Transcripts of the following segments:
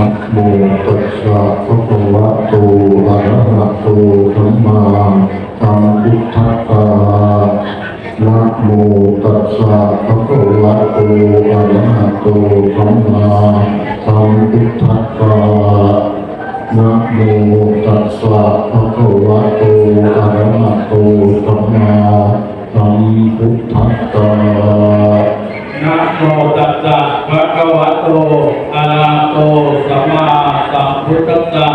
นะโมตัสสะภะคะวะโตอะระหะโตสัมมาสัมพุทธัสสะนะโมตัสสะภะคะวะโตอะระหะโตสัมมาสัมพุทธัสสะนะโมตัสสะภะคะวะโตอะระหะโตสัมมาสัมพุทธัสสะ นะโมตัสสะภะคะวะโตอะระหะโตสัมมาสัมพุทธัสสะ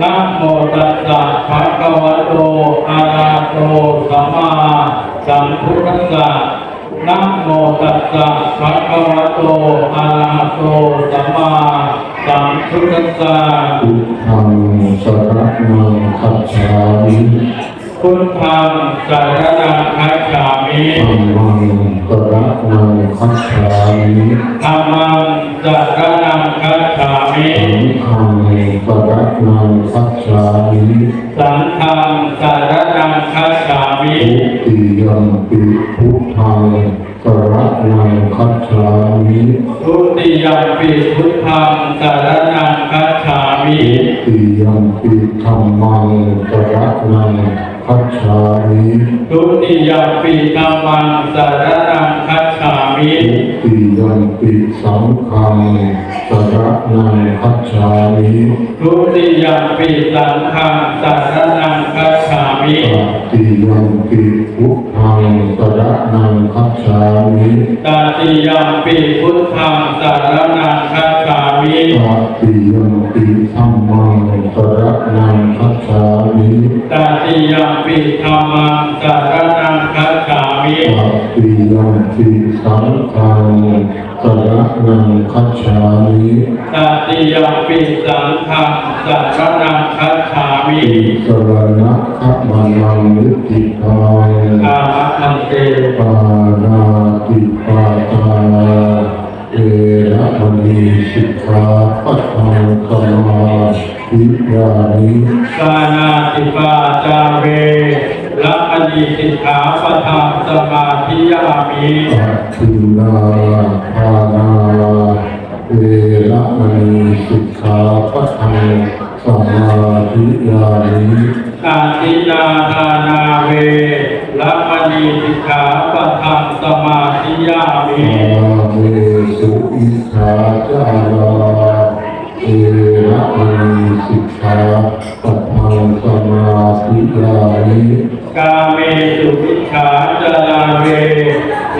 นะโมตัสสะภะคะวะโตอะระหะโตสัมมาสัมพุทธัสสะนะโมตัสสะภะคะวะโตอะระหะโตสัมมาสัมพุทธัสสะพุทังสรณังคัจฉามิ พุทธังสารนังคัจฉามิธัมมังสรณังคัจฉามิธัมมังสารนังคัจฉามิสังฆังสรณังคัจฉามิสังฆังสารนังคัจฉามิทุติยัมปิพุทธังสรณังคัจฉามิทุติยมปิพุทธังสารนังคัจฉามิทุติยัมปิธัมมังสรณัง คัจฉามิทุติยมปิธัมมังสารนังคัจฉามิทุติยัมปิสังฆังสรณังคัจฉามิทุติยมปิสังฆังสารนังคัจฉา มิตติยัมปิพุทธังสรณังคัจฉามิตติยมปิพุทธังสารนังคัจฉามิตติยัมปิธัมมังสรณังคัจฉามิตติยมปิธัมมังสารนังคัจฉามิตติยัมปิสังฆังสรณังคัจฉามิตติยมปิสังฆังสารนังคัจฉา มิสรณะขัมมันังนิติตังกามคันเตปานาติปาตาเอระมณีสิกขาปัฏฐังสมาธิยานิกานาติปาจาเวรัพณีสิกขาปะทังสมาธิยามิปัจจุนาภานาเอระมณีสิกขาปัฏฐัง สมาธิยานิอาทินาทานาเวรัพณีสิกขาปะทังสมาธิยามิอาเมสุอิสาจาราเอระมณีสิกขาปัฏฐังสมาธิยานิกาเมสุวิชาจาราเว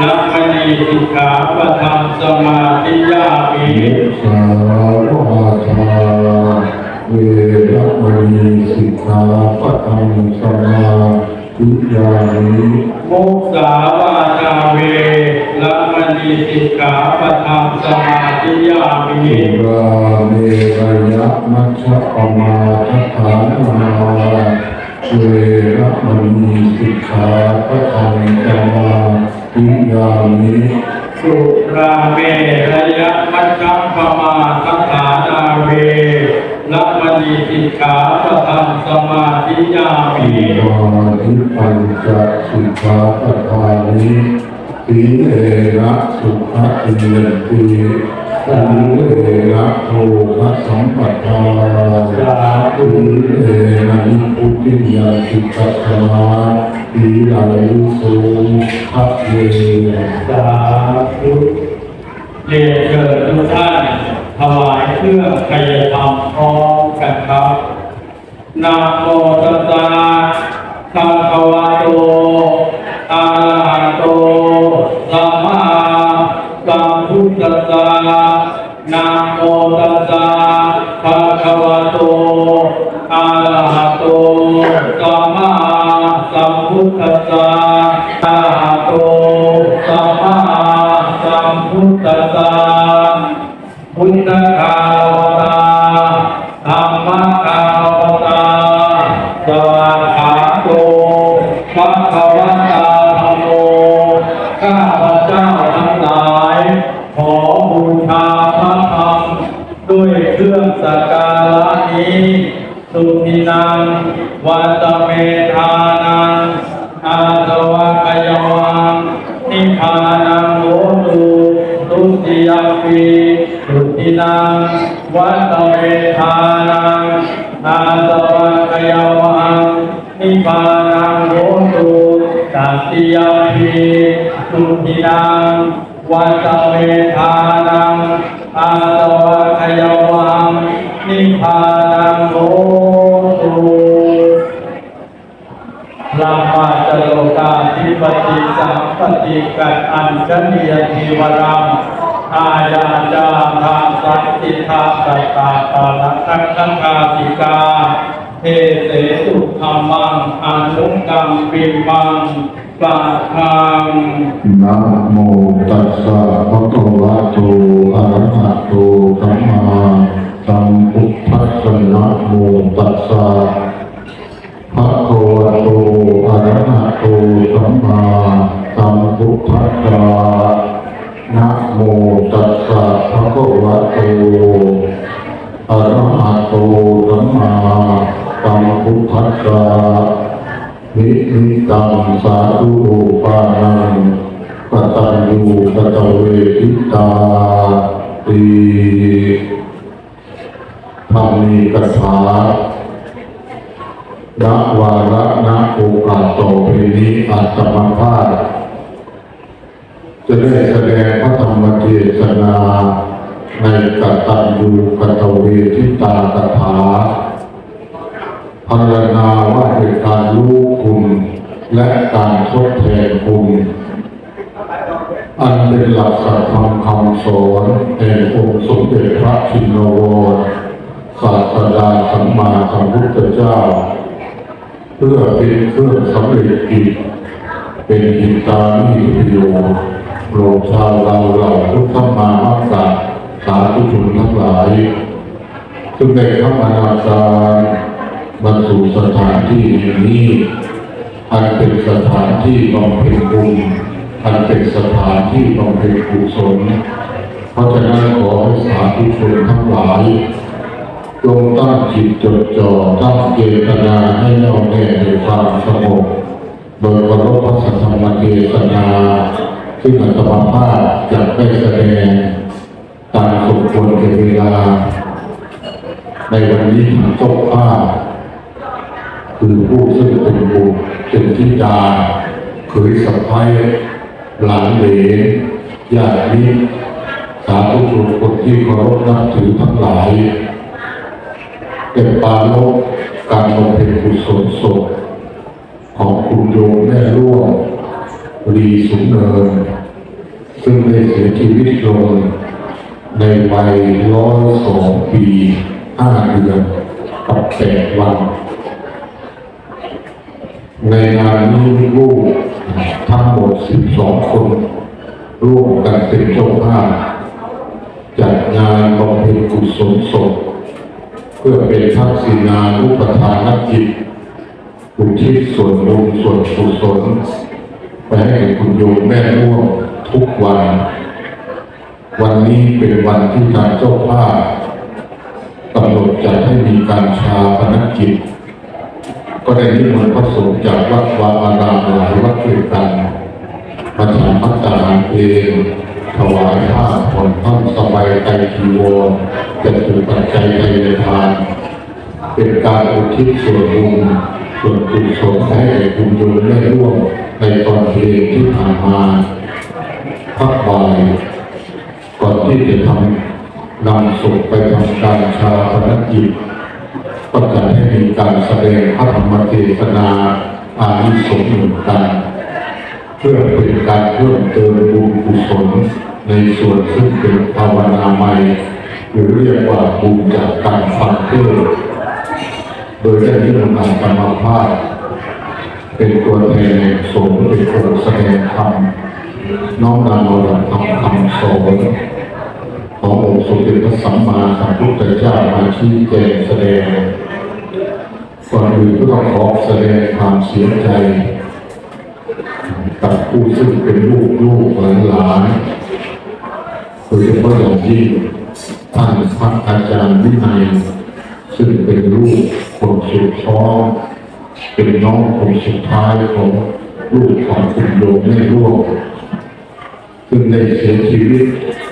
รัพณีสิกขาปะทังสมาธิยามิสาวาทา เวระมณีสิกขาปัฏฐังสมาธิยานิมุสาวาทาเวรัพณีสิกขาปะทังสมาธิยามิสุราเมรยะมัชฌะปมาทฐานาเวระมณีสิกขาปัฏฐังสมาธิยามิสุราเมระยะมัจจัมปมาทั ณีสิกขาปะทังสมาธิยามิมาธิปัญจสิกขาปัฏฐานิสีเลนะสุขะเอียนติสังเลนะโทภคสัมปทาสีเลนะนิพุติยาสิกขาสมาสีลายุสุขะเยสาธุเยเชิญทุกท่านถวายเครื่องกายธรรมพร้อม กันครับนะโมตัสสะภะคะวะโตอะระหะโตสัมมาสัมพุทธัสสะนะโมตัสสะภะคะวะโตอะระหะโตสัมมาสัมพุทธัสสะอะระหะโตสัมมาสัมพุทธัสสะพุทธค วัตเมธานังอาสวะกยวังนิพพานังโหตุตุติยปีตุตินังวัตเวทานังอาสวัคยวังนิพพานังโหตุตัตติยาภิสุทินังวัตเวทานังอาสวัคยวังนิพพานังโหตุ ลามาจโลกาธิปติ สัมปติกัดอัญชนียทีวรังอาญาจาทางสัตติทาสัตตาตาลักังคังคาติกาเทเสสุธรรมังอนุกัมปิมังปะทังนะโมตัสสะภะคะวะโตอะระหะโตสัมมาสัมพุทธัสสะนะโมตัสสะ โตอะระหะโตสัมมาสัมพุทธัสสะนิมิตังสาธุปานังกตัญญูกตเวทิตาตีธรรมีกถาณวาระณโอกาสต่อไปนี้อาจจะมาพลาดจะได้แสดงพระธรรมเทศนา ในกตัญญูกตเวทิตากถาพรรณนาว่าเป็นการรู้คุณและการทดแทนคุณอันเป็นหลักสัจธรรมคำสอนแห่งองค์สมเด็จพระชินวรศาสดาสัมมาสัมพุทธเจ้า เพื่อเป็นเครื่องสำเร็จกิจเป็นหิตานิประโยชน์โปรดชาวเราเหล่าพุทธมามักกะสาธุชนทั้งหลาย ซึ่งได้เข้ามานาการบรรสู่สถานที่แห่งนี้อันเป็นสถานที่บำเพ็ญบุญอันเป็นสถานที่บำเพ็ญกุศลเพราะฉะนั้นขอสาธุชนทั้งหลายจงตั้งจิตจดจ่อตั้งเจตนาให้แน่วแน่ในความสงบโดยเคารพพระสัทธรรเทศนาซึ่งอัตมาภาพจะได้แสดง ตามสมควรแก่เวลาในวันนี้ทางเจ้าภาคือผู้ซึ่งเป็นบุตรเป็นธิดาเคยสะพ้ายหลานเหลนญาติมิตรสาธุชนคนที่เคารพนับถือทั้งหลายเป็นปาลกการบำเพ็ญกุศลศพของคุณโยมแม่ร่วงรีสุนเนินซึ่งได้เสียชีวิตลง ในวัยร้อยสองปีห้าเดือนกับแปดวัน ในงานนี้ลูกทั้งหมดสิบสองคน ร่วมกันเป็นเจ้าภาพจัดงานบำเพ็ญกุศลศพเพื่อเป็นทักษิณานุปทานจิตอุทิศส่วนบุญส่วนกุศลไปให้คุณโยมแม่ร่วมทุกวัน วันนี้เป็นวันที่ทางเจ้าภาพกำหนดจัดให้มีการชาปนกิจ ก็ได้นิมนต์พระสงฆ์จากวัดวาอารามหลายวัดด้วยกันมาฉันพัฒนาเองถวายผ้าผ่อนท่อนสบายไตรจีวรจะถือปัจจัยในทาน เป็นการอุทิศส่วนบุญส่วนกุศลให้แก่คุณโยมได้ร่วมในตอนเพลงที่ผ่านมาพักบ่าย ก่อนที่จะทำนำศพไปทำการชาปนกิจก็จะให้มีการแสดงพระธรรมเทศนาอานิสงส์หนุนกันเพื่อเป็นการเพิ่มเติมบุญกุศลในส่วนซึ่งเป็นภาวนาใหม่หรือเรียกว่าบุญจากการฟังเทศโดยได้ที่นำการรรมภาพเป็นตัวแทนแห่งสงฆ์เป็นคนแสดงธรรม น้อมนำเอาหลักธรรมคำสอนขององค์สมเด็จพระสัมมาสัมพุทธเจ้ามาชี้แจงแสดงก่อนอื่นก็ต้องขอแสดงความเสียใจ กับผู้ซึ่งเป็นลูกลูกหลานหลานโดยเฉพาะอย่างยิ่งท่านพระอาจารย์วินัยซึ่งเป็นลูกคนสุดท้องเป็นน้องคนสุดท้ายของลูกของคุณโยมแม่ร่วง ซึ่งได้เสียชีวิต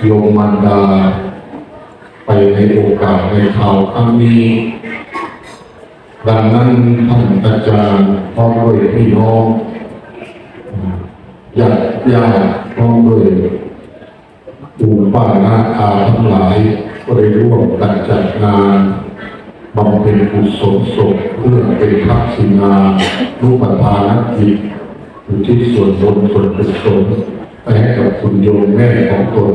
โยมมารดา ไปในโอกาสในคราวครั้งนี้ ดังนั้นท่านอาจารย์พร้อมด้วยพี่น้องญาติญาติพร้อมด้วยปู่ป้าน้าอาทั้งหลาย ก็ได้ร่วมกันจัดงานบำเพ็ญกุศลศพเพื่อเป็นทักษิณารูปทานกิจอยู่ที่ส่วนบนส่วนกุศล ให้กับคุณโยมแม่ของตน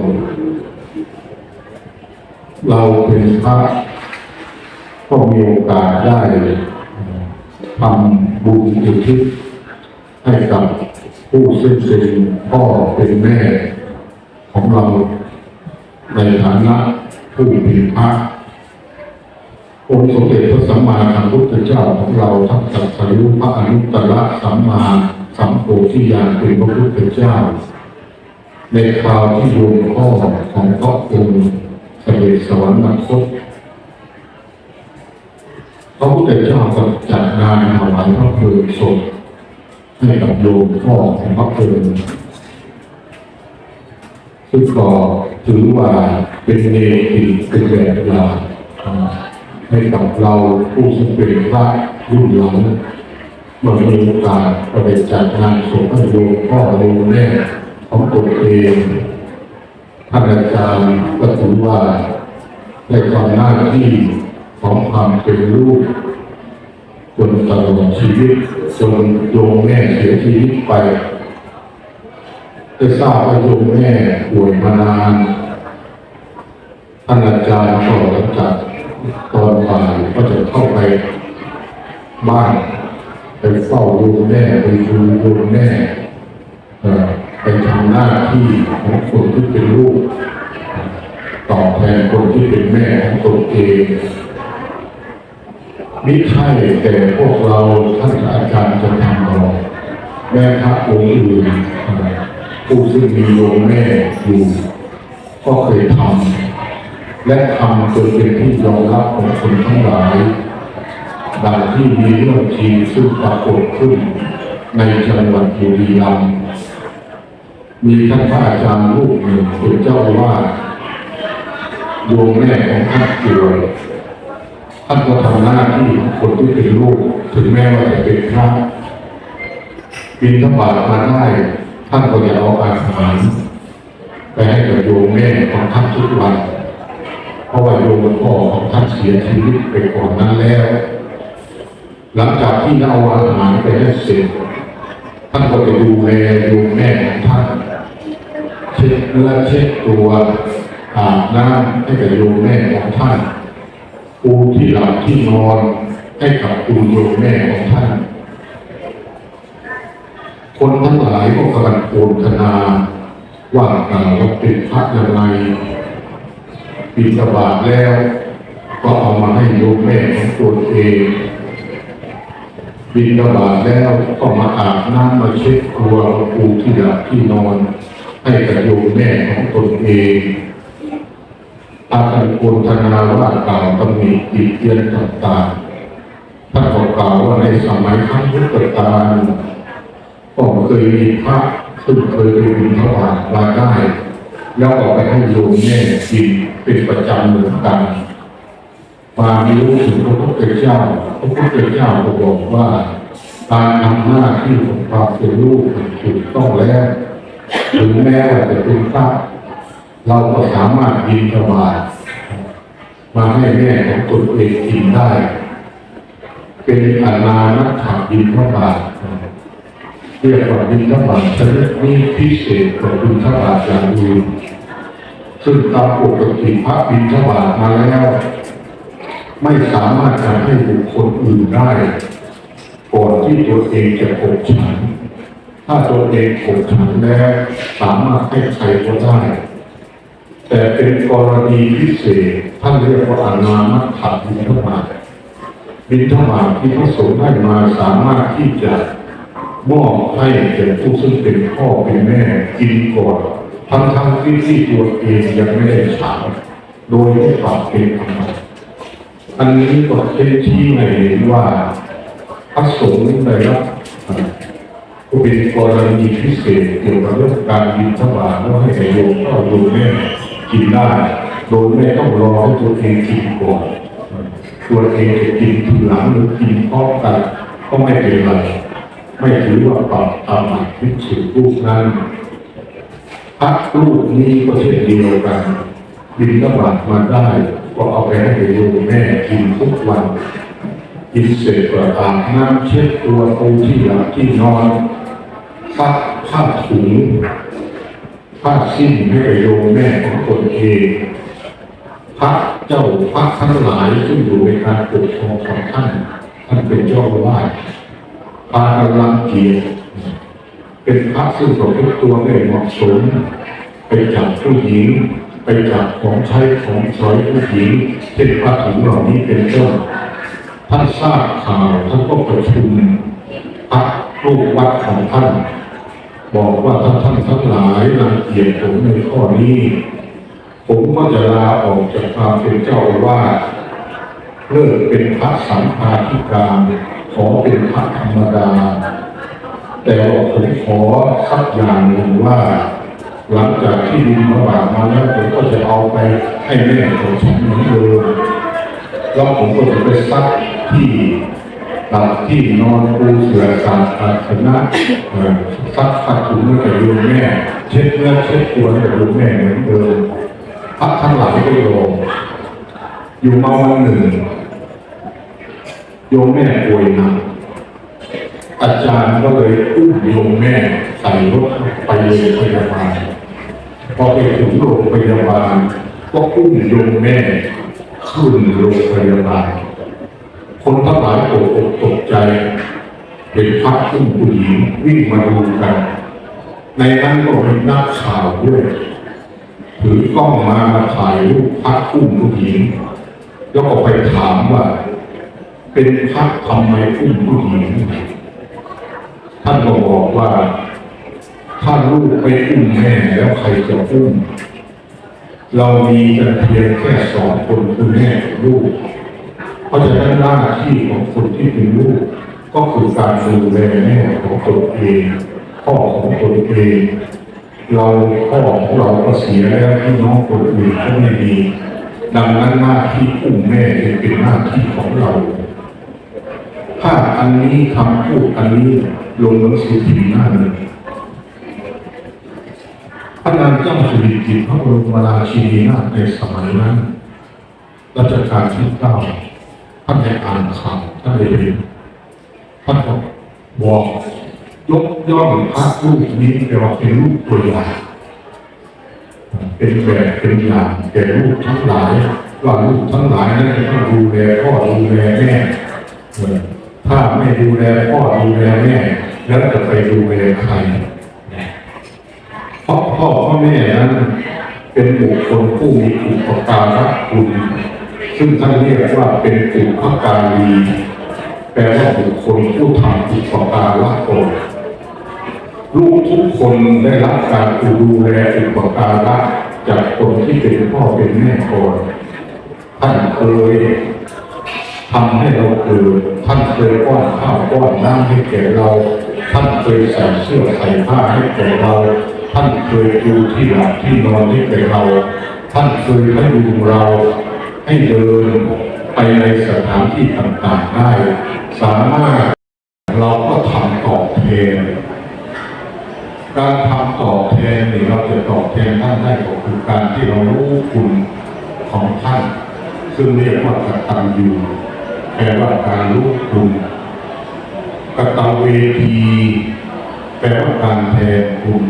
เราเป็นพระก็มีโอกาสได้ทำบุญอุทิศให้กับผู้ซึ่งเป็นพ่อเป็นแม่ของเราในฐานะผู้เป็นพระองค์สมเด็จพระสัมมาสัมพุทธเจ้าของเราทั้งตรัสรู้พระอนุตตรสัมมาสัมโพธิญาณเป็นพระพุทธเจ้า ในคราวที่โยมพ่อของพระองค์เสด็จสวรรคตพระพุทธเจ้าก็จัดงานถวายพระเพลิงศพให้กับโยมพ่อของพระเพลิงซึ่งก็ถือว่าเป็นเนติเป็นแบบอย่างให้กับเราผู้ซึ่เป็นพระรุ่นหลังเมื่อมีโอกาสก็ได้จัดงานศพให้โยมพ่อโยมแม่ ของตนเองท่านอาจารย์ก็ถือว่าได้ทำหน้าที่ของความเป็นลูกจนตลอดชีวิตจนโยมแม่เสียชีวิตไปได้ทราบว่าโยมแม่ป่วยมานานท่านอาจารย์ก็หลังจากตอนบ่ายก็จะเข้าไปบ้านไปเฝ้าโยมแม่ไปดูโยมแม่ หน้าที่ของคนที่เป็นลูกตอบแทนคนที่เป็นแม่ของตนเองมิใช่แต่พวกเราท่านอาจารย์จะทำหรอแม่พระองค์อื่นเอ่อผู้ซึ่งมีโยมแม่อยู่ก็เคยทำและทำจนเป็นที่ยอมรับของคนทั้งหลายดังที่มีเรื่องจริงซึ่งปรากฏขึ้นในจังหวัดบุรีรัมย์ มีท่านพระอาจารย์รูปหนึ่งเป็นเจ้าอาวาสโยมแม่ของท่านป่วยท่านก็ทำหน้าที่คนที่เป็นลูกถึงแม้ว่าจะเป็นพระบินทบาทมาได้ ท่านก็จะเอาอาหารไปให้กับโยมแม่ของท่านทุกวันเพราะว่าโยมพ่อของท่านเสียชีวิตไปก่อนนั้นแล้ว หลังจากที่เอาอาหารไปให้เสร็จท่านก็ไปดูแลโยมแม่ของท่าน เช็ดเนื้อเช็ดตัวอาบน้ำให้กับโยมแม่ของท่านปูที่หลับที่นอนให้กับคุณโยมแม่ของท่าน คนทั้งหลายก็กำลังโอนธนาว่ากล่าวว่าเป็นพระยังไงปิดบาทแล้ว ก็เอามาให้โยมแม่ของตนเองบินระบาดแล้วก็มาอาบน้ำมาเช็ดตัวปูที่หลับที่นอน ให้กับโยมแม่ของตนเองอาจารย์โกนธนาว่ากล่าวตำหนิติเตียนต่างๆท่านก็กกล่าวว่าในสมัยครั้งพุทธกาลก็เคยมีพระซึ่งเคยไปบินทบาทมาได้ แล้วก็ไปให้โยมแม่กินเป็นประจำเหมือนกันมามีรู้ถึงพระพุทธเจ้าพระพุทธเจ้าก็บอกว่าการทำหน้าที่ของความเป็นลูกถูกต้องแล้ว ถึงแม้ว่าจะเป็นพระเราก็สามารถบินสบายมาให้แม่ของตนเองกินได้ เป็นอานานักขับบินทบาทเรียกว่าบินทบาทชนิดนี้พิเศษกว่าบินทบาทอย่างอื่นซึ่งตามปกติพระบินทบาทมาแล้ว ไม่สามารถจะให้บุคคลอื่นได้ก่อนที่ตัวเองจะกบฉัน ถ้าตัวเองกบฉันแล้วสามารถให้ใครก็ได้ แต่เป็นกรณีพิเศษท่านเรียกว่าอานามัตถบิณฑบาตบิณฑบาตที่พระสงฆ์ให้มาสามารถที่จะมอบให้แก่ผู้ซึ่งเป็นพ่อเป็นแม่กินก่อนทั้งทั้งที่ที่ตัวเองยังไม่ได้ฉันโดยไม่ปรับเป็นธรรมอันนี้ก็เป็นที่ให้เห็นว่าพระสงฆ์ได้รับ ก็เป็นกรณีพิเศษเกี่ยวกับเรื่องการบินทบาทแล้วให้แก่โยมพ่อโยมแม่กินได้โดยไม่ต้องรอให้ตัวเองกินก่อนตัวเองจะกินทีหลังหรือกินพร้อมกันก็ไม่เป็นไรไม่ถือว่าปรับตามหลักพิสูจน์รูปนั้นพระรูปนี้ก็เช่นเดียวกันบินกบาตมาได้ ก็เอาไปให้โยมแม่กินทุกวันกินเสร็จก็อาบน้ำเช็ดตัวปูที่หลับที่นอน ซักผ้าถุงผ้าสิ้นให้โยมแม่ของตนเองพระเจ้าพระทั้งหลายซึ่งอยู่ในการปกครองของท่านท่านเป็นเจ้าวาสพากำลังเกียรติเป็นพระซึ่งประพฤติตัวไม่เหมาะสมไปจับผู้หญิง ไปจับของใช้ของสอยผู้หญิงเช่นพระถุงเหล่านี้เป็นต้นท่านทราบข่าวท่านก็ประชุมพระลูกวัดของท่าน บอกว่าถ้าท่านทั้งหลายรังเกียจผมในข้อนี้ ผมก็จะลาออกจากความเป็นเจ้าอาวาเลิกเป็นพระสังฆาธิการขอเป็นพระธรรมดา แต่ว่าผมขอสักอย่างหนึ่งว่า หลังจากที่ดินพระบาทมาแล้วผมก็จะเอาไปให้แม่ของฉันเหมือนเดิมแล้วผมก็จะไปซักที่ หลับที่นอนปูเสือสาสาสนะซักผ้าถุงให้กับโยมแม่ เช็ดเนื้อเช็ดตัวให้กับโยมแม่เหมือนเดิมพระทั้งหลายก็ยมอยู่มาวันหนึ่งโยมแม่ป่วยหนักอาจารย์ก็เลยอุ้มโยมแม่ใส่รถไปโรงพยาบาลพอไปถึงโรงพยาบาลก็อุ้มโยมแม่ขึ้นโรงพยาบาล คนทั้งหลายตกอกตกใจ เห็นพระอุ้มผู้หญิงวิ่งมาดูกัน ในนั้นก็มีนักข่าวด้วยถือกล้องมามาถ่ายรูปพระอุ้มผู้หญิง แล้วก็ไปถามว่า เป็นพระทำไมอุ้มผู้หญิงท่านก็บอกว่า ถ้าลูกไปอุ้มแม่แล้วใครจะอุ้มเรามีกันเพียงแค่สองคนคือแม่กับลูก ราะฉะนั้นหน้าที่ของคนที่เป็นลูกก็คือการดูแลแม่ของตนเองพ่อของตนเองเราพ่อของเราก็เสียแล้วพี่น้องคนอื่นก็ไม่มีดังนั้นหน้าที่อุ้มแม่จึงเป็นหน้าที่ของเราถ้าอันนี้คำพูดอันนี้ลงหนังสือพิมพ์หน้าหนึ่งพระนางเจ้าสุริกิติพระบรมราชินีนาถในสมัยนั้นรัชกาลที่เก้า ท่านได้อ่านข่าวท่านได้เห็นท่านก็บอกยกย่องพระรูปนี้แปลว่าเป็นรูปตัวอย่างเป็นแบบเป็นอย่างแก่ลูกทั้งหลายว่าลูกทั้งหลายนั้นจะต้องดูแลพ่อดูแลแม่ถ้าไม่ดูแลพ่อดูแลแม่แล้วจะไปดูแลใครเพราะพ่อพ่อแม่นั้นเป็นบุคคลผู้มีอุปการะคุณ ซึ่งท่านเรียกว่าเป็นอุปการีแปลว่าบุคคลผู้ทำอุปการะตนลูกทุกคนได้รับการดูแลอุปการะจากคนที่เป็นพ่อเป็นแม่ก่อนท่านเคยทำให้เราเกิดท่านเคยป้อนข้าวป้อนน้ำให้แก่เรา ท่านเคยใส่เสื้อใส่ผ้าให้แก่เรา ท่านเคยดูที่หลับที่นอนให้แก่เรา ท่านเคยให้ดูเรา ให้เดินไปในสถานที่ต่างๆได้ สามารถเราก็ทำตอบแทนการทำตอบแทนนี่เราจะตอบแทนท่านได้ก็คือการที่เรารู้คุณของท่าน ซึ่งเรียกว่ากตัญญูแปลว่าการรู้คุณกตเวทีแปลว่าการแทนคุณ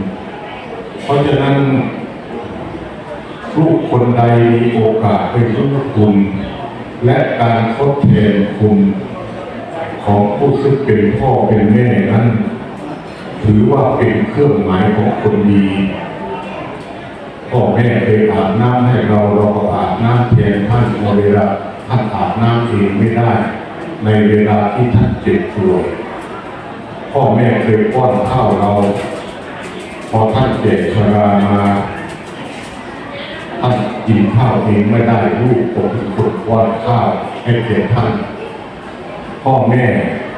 เพราะฉะนั้น ลูกคนใดมีโอกาสไปรู้คุณ และการทดแทนคุณของผู้ซึ่งเป็นพ่อเป็นแม่นั้น ถือว่าเป็นเครื่องหมายของคนดีพ่อแม่เคยอาบน้ำให้เราเราก็อาบน้ำแทนท่านในเวลาท่านอาบน้ำเองไม่ได้ ในเวลาที่ท่านเจ็บป่วยพ่อแม่เคยป้อนข้าวเรา พอท่านเจ็บชรามา กินข้าวเองไม่ได้ลูกผมเป็นคนป้อนข้าวให้แก่ท่าน พ่อแม่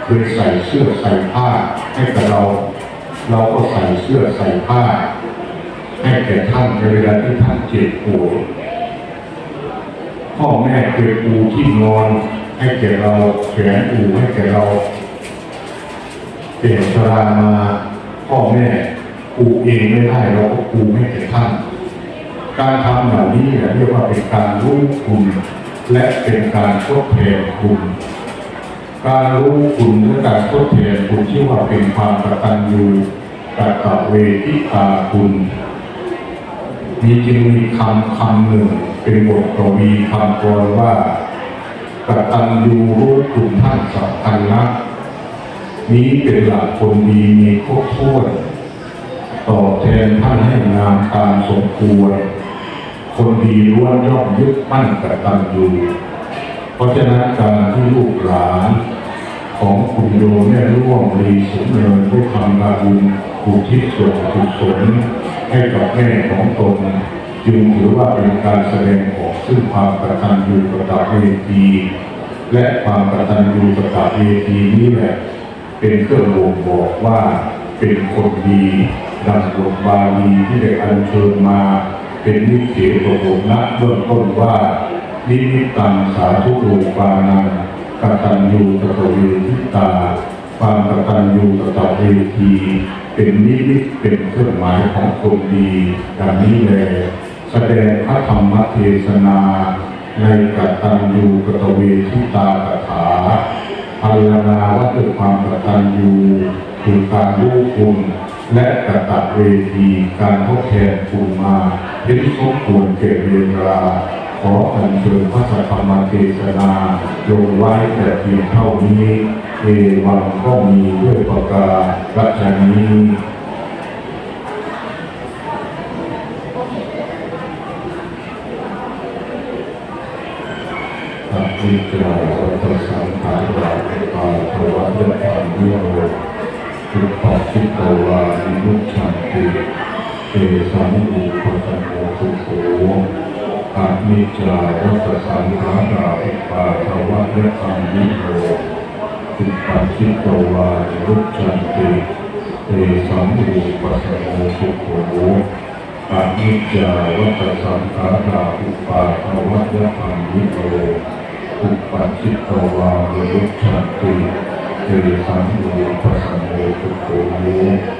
เคยใส่เสื้อใส่ผ้าให้กับเรา เราก็ใส่เสื้อใส่ผ้า ให้แก่ท่านในเวลาที่ท่านเจ็บป่วยพ่อแม่เคยปูที่นอนให้แก่เราแขวนปูให้แก่เราเปลี่ยนชรามาพ่อแม่ปูเองไม่ได้เราก็ปูให้แก่ท่าน การทำเหล่านี้เรียกว่าเป็นการรู้คุณ และเป็นการทดแทนคุณ การรู้คุณและการทดแทนคุณที่ว่าเป็นความกตัญญูกตเวทิตาคุณมีจึงมีคำคำหนึ่งเป็นบทกวีคำกรอนว่ากตัญญูรู้คุณท่านสัพพันนะนี้เป็นหลักคนดีมีครบถ้วน ตอบแทนท่านให้งามตามสมควร คนดีล้วนย่อมยึดมั่นกตัญญูเพราะฉะนั้นการที่ลูกหลานของคุณโยมแม่ร่วมรีสุนเนินด้วยทำงาบุญอุทิศส่วนกุศลให้กับแม่ของตนจึงถือว่าเป็นการแสดงออกซึ่งความกตัญญูกตเวทีและความกตัญญูกตเวทีนี้แหละเป็นเครื่องบ่งบอกว่าเป็นคนดี ดังบทบาลีที่ได้อัญเชิญมาเป็นนิเขปโภนะเบื้องต้นว่านิมิตตังสาธุโลปานังกตัญญูกตเวทิตาความกตัญญูกตเวทีเป็นนิมิตเป็นเครื่องหมายของคนดีดังนี้แลแสดงพระธรรมเทศนาในกตัญญูกตเวทิตากถาภาวนาว่าด้วยความกตัญญูคือการรู้คุณ และกตเวทีการทดแทนคุณมาเห็นสมควรเก่เวลาขออัญเชิญพระสัทธรรมเทศนาลงไว้แต่เพียงเท่านี้เอวังก็มีด้วยประการฉนี้สัพพิจารวัตสังขาร ปัจจิโตวานิมุตชันติเอสังอุปสัมโมสุโขอานิจาวัตสังขาราภิปาภวะเรื่องธรรมวิโรทุกปัจจิโตวานิมุตชันติเอสังอุปสัมโมสุโขอานิจาวัตสังขาราอุปาทวัตธรรมิโรอุปัชชิโตวาเวรุชันติเตสังโฆปัสสโมตุโม ว